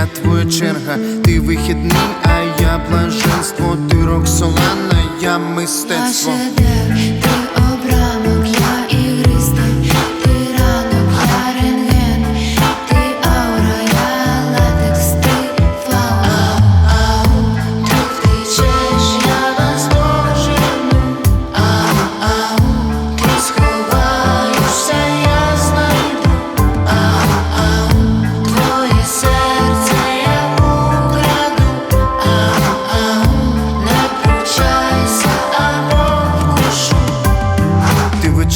я твоя черга, ти вихідний, а я блаженство, ти рок солана, я мистецтво. Наше де, ти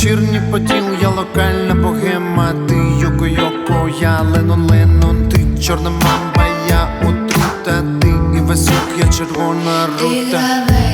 вечірній поділ, я локальна богема, ти йоко йоко, я ленон ленон, ти чорна мамба, я отрута, ти і весок, я червона рута.